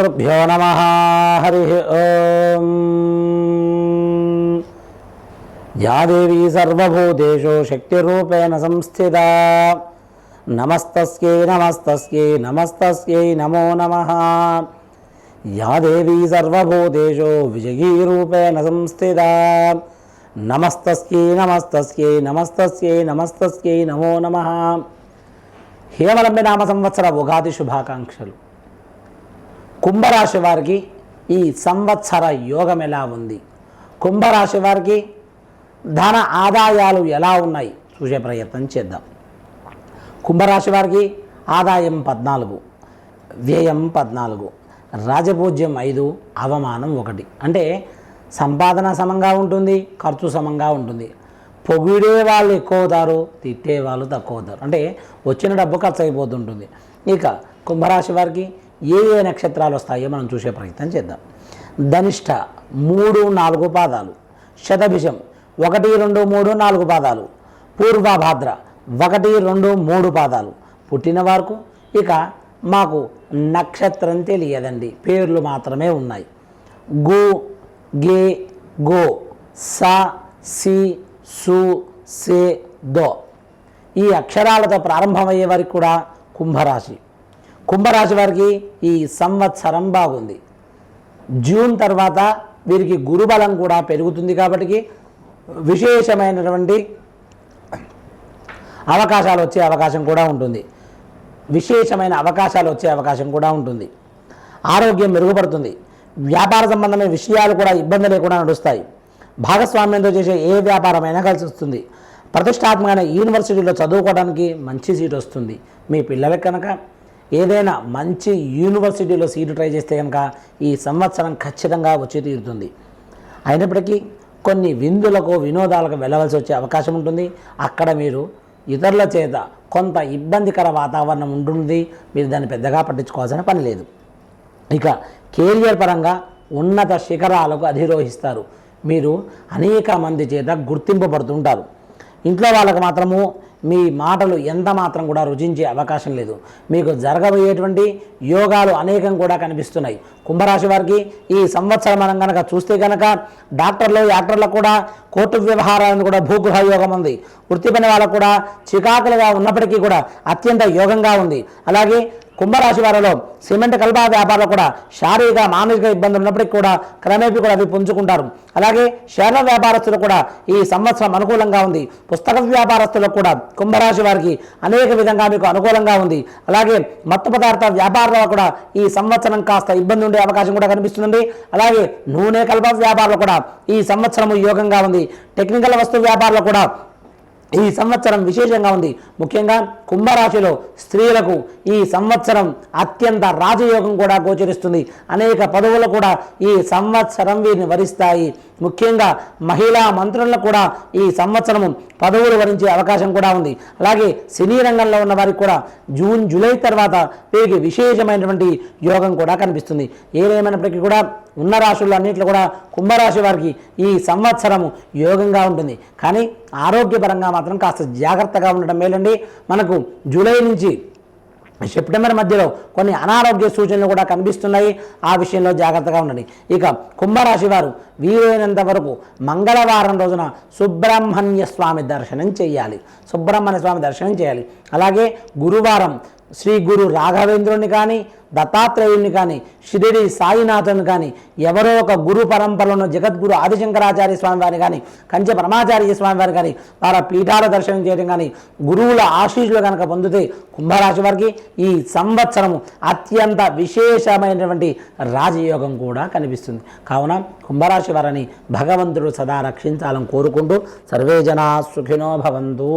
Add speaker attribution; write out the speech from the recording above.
Speaker 1: శ్రీగురుభ్యో నమ హరి ఓం. యా దేవీ సర్వభూతేషు శక్తిరూపేణ సంస్థిత. నమస్తస్యై నమస్తస్యై నమస్తస్యై నమో నమ. యా దేవీ సర్వభూతేషు విజయీరూపేణ సంస్థిత. నమస్తస్యై నమస్తస్యై నమస్తస్యై నమస్తస్యై నమో నమ. హేమలంబి నామ సంవత్సర ఉగాది శుభాకాంక్షలు. కుంభరాశి వారికి ఈ సంవత్సర యోగం ఎలా ఉంది? కుంభరాశి వారికి ధన ఆదాయాలు ఎలా ఉన్నాయి? చూసే ప్రయత్నం చేద్దాం. కుంభరాశి వారికి ఆదాయం పద్నాలుగు వ్యయం పద్నాలుగు రాజపూజ్యం ఐదు అవమానం ఒకటి. అంటే సంపాదన సమంగా ఉంటుంది ఖర్చు సమంగా ఉంటుంది. పొగిడే వాళ్ళు ఎక్కువ అవుతారు తిట్టే వాళ్ళు తక్కువ అవుతారు. అంటే వచ్చిన డబ్బు ఖర్చు అయిపోతుంటుంది. ఇక కుంభరాశి వారికి ఏ ఏ నక్షత్రాలు వస్తాయో మనం చూసే ప్రయత్నం చేద్దాం. ధనిష్ట మూడు నాలుగు పాదాలు. శతభిషం ఒకటి రెండు మూడు నాలుగు పాదాలు. పూర్వభాద్ర ఒకటి రెండు మూడు పాదాలు. పుట్టిన వారికి ఇక మాకు నక్షత్రం తెలియదండి. పేర్లు మాత్రమే ఉన్నాయి. గు గే గో స సి సు సే దో. ఈ అక్షరాలతో ప్రారంభమయ్యే వారికి కూడా కుంభరాశి. కుంభరాశి వారికి ఈ సంవత్సరం బాగుంది. జూన్ తర్వాత వీరికి గురుబలం కూడా పెరుగుతుంది కాబట్టి విశేషమైనటువంటి అవకాశాలు వచ్చే అవకాశం కూడా ఉంటుంది. విశేషమైన అవకాశాలు వచ్చే అవకాశం కూడా ఉంటుంది. ఆరోగ్యం మెరుగుపడుతుంది. వ్యాపార సంబంధమైన విషయాలు కూడా ఇబ్బంది లేకుండా నడుస్తాయి. భాగస్వామ్యంతో చేసే ఏ వ్యాపారమైనా కలిసి వస్తుంది. ప్రతిష్టాత్మకమైన యూనివర్సిటీలో చదువుకోవడానికి మంచి సీట్ వస్తుంది. మీ పిల్లలకి కనుక ఏదైనా మంచి యూనివర్సిటీలో సీటు ట్రై చేస్తే కనుక ఈ సంవత్సరం ఖచ్చితంగా వచ్చి తీరుతుంది. అయినప్పటికీ కొన్ని విందులకు వినోదాలకు వెళ్ళవలసి వచ్చే అవకాశం ఉంటుంది. అక్కడ మీరు ఇతరుల చేత కొంత ఇబ్బందికర వాతావరణం ఉంటుంది. మీరు దాన్ని పెద్దగా పట్టించుకోవాల్సిన పని లేదు. ఇక కెరియర్ పరంగా ఉన్నత శిఖరాలకు అధిరోహిస్తారు. మీరు అనేక మంది చేత గుర్తింపబడుతుంటారు. ఇంట్లో వాళ్ళకు మాత్రము మీ మాటలు ఎంత మాత్రం కూడా రుచించే అవకాశం లేదు. మీకు జరగబోయేటువంటి యోగాలు అనేకం కూడా కనిపిస్తున్నాయి. కుంభరాశి వారికి ఈ సంవత్సరం మనం కనుక చూస్తే కనుక డాక్టర్లు యాక్టర్లకు కూడా కోర్టు వ్యవహారాలను కూడా భూగృహ యోగం ఉంది. వృత్తి పని వాళ్ళకు కూడా చికాకులుగా ఉన్నప్పటికీ కూడా అత్యంత యోగంగా ఉంది. అలాగే కుంభరాశి వారిలో సిమెంట్ కల్పా వ్యాపారాలు కూడా శారీరక మానసిక ఇబ్బందులు ఉన్నప్పటికీ కూడా క్రమేపీ కూడా అవి పుంజుకుంటారు. అలాగే షేర్ల వ్యాపారస్తులు కూడా ఈ సంవత్సరం అనుకూలంగా ఉంది. పుస్తక వ్యాపారస్తులకు కూడా కుంభరాశి వారికి అనేక విధంగా మీకు అనుకూలంగా ఉంది. అలాగే మత్తు పదార్థ వ్యాపారంలో కూడా ఈ సంవత్సరం కాస్త ఇబ్బంది ఉండే అవకాశం కూడా కనిపిస్తుంది అలాగే నూనె కల్ప వ్యాపారాలు కూడా ఈ సంవత్సరం యోగంగా ఉంది. టెక్నికల్ వస్తు వ్యాపారాలు కూడా ఈ సంవత్సరం విశేషంగా ఉంది. ముఖ్యంగా కుంభరాశిలో స్త్రీలకు ఈ సంవత్సరం అత్యంత రాజయోగం కూడా గోచరిస్తుంది. అనేక పదవులు కూడా ఈ సంవత్సరం వీరిని వరిస్తాయి. ముఖ్యంగా మహిళా మంత్రులను కూడా ఈ సంవత్సరము పదవులు వరించే అవకాశం కూడా ఉంది. అలాగే సినీ రంగంలో ఉన్న వారికి కూడా జూన్ జూలై తర్వాత వీరికి విశేషమైనటువంటి యోగం కూడా కనిపిస్తుంది. ఏదేమైనప్పటికీ కూడా ఉన్న రాశుల్లో అన్నింటిలో కూడా కుంభరాశి వారికి ఈ సంవత్సరము యోగంగా ఉంటుంది. కానీ ఆరోగ్యపరంగా మాత్రం కాస్త జాగ్రత్తగా ఉండడం మేలండి. మనకు జూలై నుంచి సెప్టెంబర్ మధ్యలో కొన్ని అనారోగ్య సూచనలు కూడా కనిపిస్తున్నాయి. ఆ విషయంలో జాగ్రత్తగా ఉండండి. ఇక కుంభరాశి వారు వీలైనంత వరకు మంగళవారం రోజున సుబ్రహ్మణ్య స్వామి దర్శనం చేయాలి. సుబ్రహ్మణ్య స్వామి దర్శనం చేయాలి. అలాగే గురువారం శ్రీ గురు రాఘవేంద్రుని కానీ దత్తాత్రేయుని కానీ షిరిడి సాయినాథుని కానీ ఎవరో ఒక గురు పరంపరలో జగద్గురు ఆదిశంకరాచార్య స్వామి వారిని కానీ కంచె పరమాచార్య స్వామి వారిని కానీ వారి పీఠాల దర్శనం చేయడం కానీ గురువుల ఆశీస్సులు కనుక పొందితే కుంభరాశి వారికి ఈ సంవత్సరము అత్యంత విశేషమైనటువంటి రాజయోగం కూడా కనిపిస్తుంది. కావున కుంభరాశి వారిని భగవంతుడు సదా రక్షించాలని కోరుకుంటూ సర్వే జనా సుఖినో భవంతు.